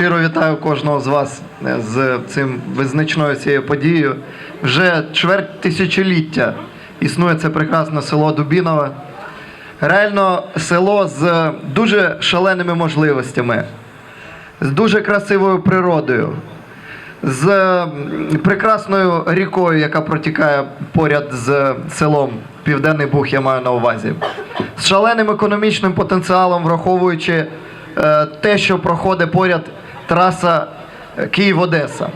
щиро вітаю кожного з вас е, з цим визначною цією подією. Вже чверть тисячоліття існує це прекрасне село Дубінове. Реально село з дуже шаленими можливостями, з дуже красивою природою, з прекрасною рікою, яка протікає поряд з селом Південний Буг, я маю на увазі, з шаленим економічним потенціалом, враховуючи е, те, що проходить поряд траса е, Київ-Одеса.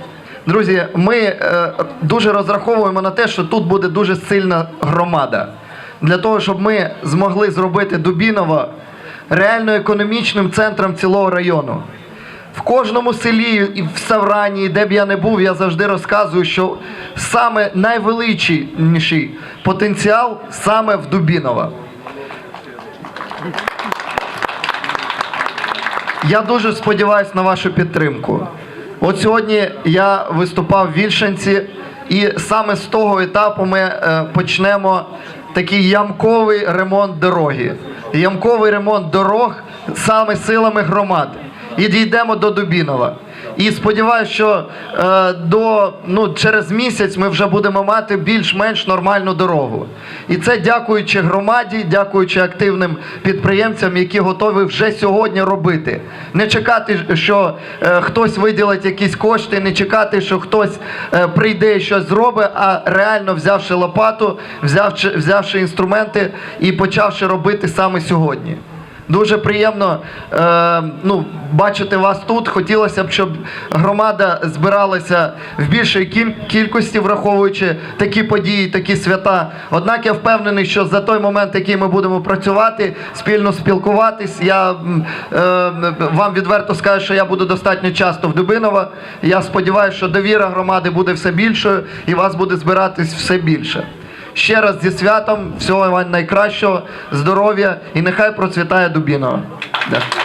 Друзі, ми е, дуже розраховуємо на те, що тут буде дуже сильна громада. Для того, щоб ми змогли зробити Дубіново реально економічним центром цілого району. В кожному селі і в Саврані, де б я не був, я завжди розказую, що саме найвеличніший потенціал саме в Дубіново. Я дуже сподіваюся на вашу підтримку. От сьогодні я виступав в Вільшанці, і саме з того етапу ми е, почнемо такий ямковий ремонт дороги. Ямковий ремонт дорог саме силами громад. І дійдемо до Дубінова. І сподіваюся, що е, до ну через місяць ми вже будемо мати більш-менш нормальну дорогу. І це дякуючи громаді, дякуючи активним підприємцям, які готові вже сьогодні робити. Не чекати, що е, хтось виділить якісь кошти, не чекати, що хтось е, прийде і щось зробить, а реально взявши лопату, взявши, взявши інструменти і почавши робити саме сьогодні. Дуже приємно е, ну, бачити вас тут. Хотілося б, щоб громада збиралася в більшій кіль- кількості, враховуючи такі події, такі свята. Однак я впевнений, що за той момент, який ми будемо працювати, спільно спілкуватись, я е, вам відверто скажу, що я буду достатньо часто в Дубиново. Я сподіваюся, що довіра громади буде все більшою і вас буде збиратись все більше. Ще раз зі святом, всього вам найкращого, здоров'я і нехай процвітає Дубіново. Дякую.